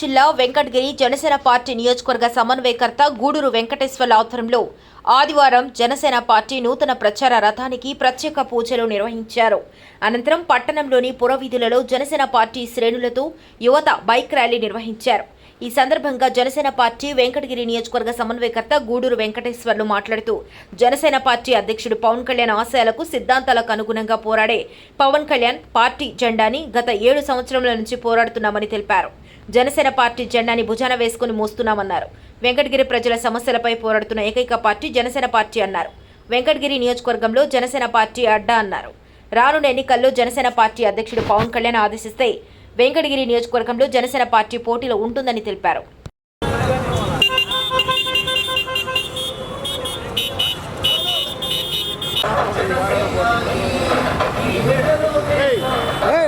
జిల్లా వెంకటగిరి జనసేన పార్టీ నియోజకవర్గ సమన్వయకర్త గూడూరు వెంకటేశ్వర్ల ఆధ్వర్యంలో ఆదివారం జనసేన పార్టీ నూతన ప్రచార రథానికి ప్రత్యేక పూజలు నిర్వహించారు. అనంతరం పట్టణంలోని పురవీధులలో జనసేన పార్టీ శ్రేణులతో యువత బైక్ ర్యాలీ నిర్వహించారు. ఈ సందర్భంగా జనసేన పార్టీ వెంకటగిరి నియోజకవర్గ సమన్వయకర్త గూడూరు వెంకటేశ్వర్లు మాట్లాడుతూ జనసేన పార్టీ అధ్యక్షుడు పవన్ కళ్యాణ్ ఆశయాలకు సిద్ధాంతాలకు అనుగుణంగా పోరాడే పవన్ కళ్యాణ్ పార్టీ జెండాని గత ఏడు సంవత్సరముల నుంచి పోరాడుతున్నామని తెలిపారు. జనసేన పార్టీ జెండాని భుజాన వేసుకుని మోస్తున్నామన్నారు. వెంకటగిరి ప్రజల సమస్యలపై పోరాడుతున్న ఏకైక పార్టీ జనసేన పార్టీ అన్నారు. వెంకటగిరి నియోజకవర్గంలో జనసేన పార్టీ అడ్డా అన్నారు. రానున్న ఎన్నికల్లో జనసేన పార్టీ అధ్యక్షుడు పవన్ కళ్యాణ్ ఆదేశిస్తే వెంకటగిరి నియోజకవర్గంలో జనసేన పార్టీ పోటీలో ఉంటుందని తెలిపారు. Hey, hey,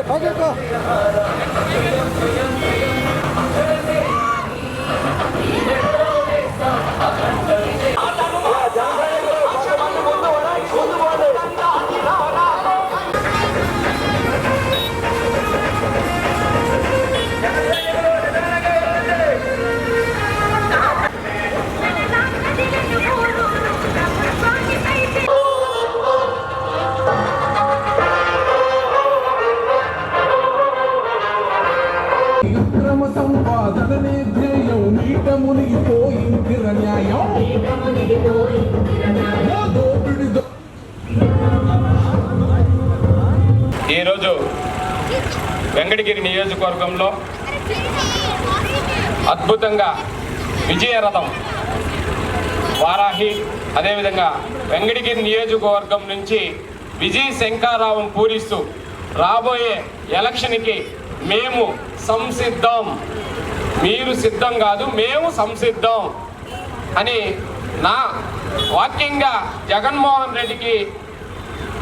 విక్రమ సంపాదననే ధ్యేయం నీట మునిగిపోయిందిర న్యాయం. ఈరోజు వెంకటగిరి నియోజకవర్గంలో అద్భుతంగా విజయరథం వారాహి అదేవిధంగా వెంకటగిరి నియోజకవర్గం నుంచి విజయ శంకారావం పూరిస్తూ రాబోయే ఎలక్షన్కి మేము సంసిద్ధం. మీరు సిద్ధం కాదు మేము సంసిద్ధం. అని నా వాక్యంగా జగన్మోహన్ రెడ్డికి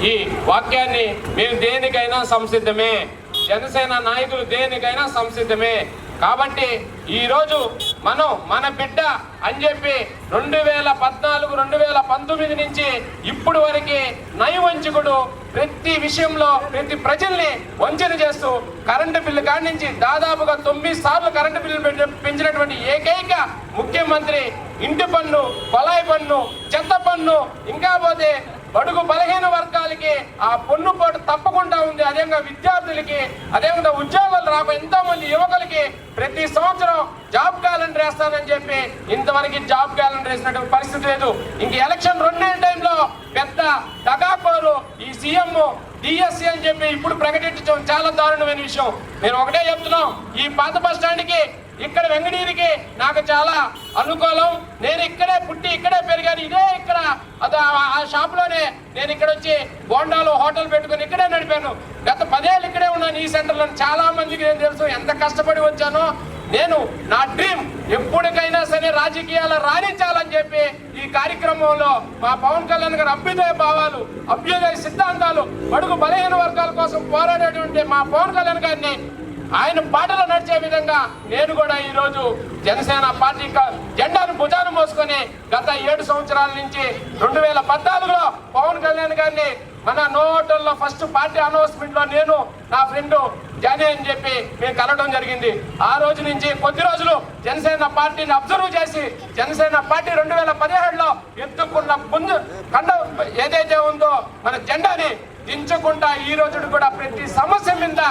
ఈ వాక్యాన్ని మేము దేనికైనా సంసిద్ధమే. జనసేన నాయకులు దేనికైనా సంసిద్ధమే. కాబట్టి ఈరోజు మనం మన బిడ్డ అని చెప్పి రెండు వేల పద్నాలుగు రెండు వేల పంతొమ్మిది నుంచి ఇప్పుడు వరకు నయవంచకుడు ప్రతి విషయంలో ప్రతి ప్రజల్ని వంచన చేస్తూ కరెంటు బిల్లు కాడి నుంచి దాదాపుగా తొమ్మిది సార్లు కరెంటు బిల్లు పెంచినటువంటి ఏకైక ముఖ్యమంత్రి ఇంటి పన్ను కొలాయి పన్ను చెత్త పన్ను ఇంకా పోతే బడుగు బలహీన వర్గాలకి ఆ పన్ను పోటు తప్పకుండా ఉంది. అదేవిధంగా విద్యార్థులకి అదేవిధంగా ఉద్యోగాలు రాక ఎంతో మంది యువకులకి ప్రతి సంవత్సరం జాబ్ క్యాలెండర్ వేస్తానని చెప్పి ఇంతవరకు జాబ్ క్యాలెండర్ వేసినటువంటి పరిస్థితి లేదు. ఇంక ఎలక్షన్ రెండే టైంలో పెద్ద సీఎం డిఎస్సి అని చెప్పి ఇప్పుడు ప్రకటించడం చాలా దారుణమైన విషయం. నేను ఒకటే చెప్తున్నాం ఈ పాత బస్ స్టాండ్కి ఇక్కడ వెంగడీరికి నాకు చాలా అనుకూలం. నేను ఇక్కడే పుట్టి ఇక్కడే పెరిగాను ఇదే ఇక్కడ. ఆ- షాప్లోనే నేను ఇక్కడ వచ్చి బోండాలో హోటల్ పెట్టుకొని ఇక్కడే నడిపాను. గత పదేళ్ళు ఇక్కడే ఉన్నాను ఈ సెంటర్లో. చాలా మందికి నేను తెలుసు ఎంత కష్టపడి వచ్చానో. నేను నా డ్రీమ్ ఎప్పటికైనా సరే రాజకీయాలు రాణించాలని చెప్పి ఈ కార్యక్రమంలో మా పవన్ కళ్యాణ్ గారి అభ్యుదయ భావాలు అభ్యుదయ సిద్ధాంతాలు అడుగు బలహీన వర్గాల కోసం పోరాడేటువంటి మా పవన్ కళ్యాణ్ గారిని ఆయన పాటలు నడిచే విధంగా నేను కూడా ఈరోజు జనసేన పార్టీ జెండాను భుజాను మోసుకొని గత ఏడు సంవత్సరాల నుంచి రెండు వేల పద్నాలుగులో పవన్ కళ్యాణ్ గారిని మన నోటల్లో ఫస్ట్ పార్టీ అనౌన్స్మెంట్లో నేను నా ఫ్రెండ్ జానీ అని చెప్పి మేము కలవడం జరిగింది. ఆ రోజు నుంచి కొద్ది రోజులు జనసేన పార్టీని అబ్జర్వ్ చేసి జనసేన పార్టీ రెండు వేల పదిహేడులో ఎత్తుకున్న ముందు కండ ఏదైతే ఉందో మన జెండాని దించకుండా ఈ రోజు కూడా ప్రతి సమస్య మీద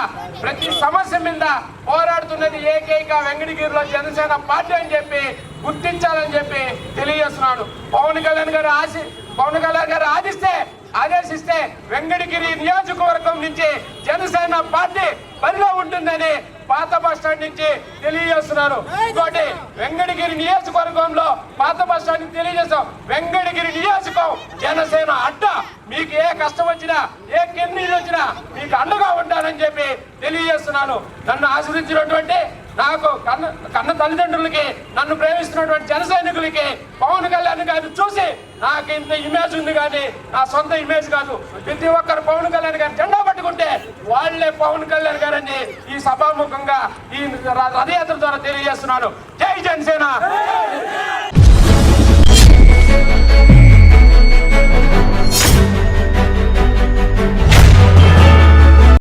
ప్రతి సమస్య మీద పోరాడుతున్నది ఏకైక వెంకటగిరిలో జనసేన పార్టీ అని చెప్పి గుర్తించాలని చెప్పి తెలియజేస్తున్నాడు. పవన్ కళ్యాణ్ గారు ఆశి పవన్ కళ్యాణ్ గారు ఆదిస్తే ఆదేశిస్తే వెంకటగిరి నియోజకవర్గం నుంచి జనసేన పార్టీ బరిలో ఉంటుందని పాత బస్ స్టాండ్ నుంచి తెలియజేస్తున్నారు ఇంకోటి వెంకటగిరి నియోజకవర్గంలో పాత బస్ స్టాండ్ నుంచి తెలియజేస్తాం వెంకటగిరి నియోజకం జనసేన అడ్డ. మీకు ఏ కష్టం వచ్చినా ఏ కిన్నీళ్ళు వచ్చినా మీకు అండగా ఉంటానని చెప్పి తెలియజేస్తున్నాను. నన్ను ఆశ్రయించినటువంటి నాకు కన్న కన్న తల్లిదండ్రులకి నన్ను ప్రేమిస్తున్నటువంటి జన సైనికులకి పవన్ కళ్యాణ్ గారిని చూసి నాకు ఇంత ఇమేజ్ ఉంది కానీ నా సొంత ఇమేజ్ కాదు. ప్రతి ఒక్కరు పవన్ కళ్యాణ్ గారి జెండా పట్టుకుంటే వాళ్ళే పవన్ కళ్యాణ్ గారని ఈ సభాముఖంగా ఈ రథయాత్ర ద్వారా తెలియజేస్తున్నాను. జై జనసేన!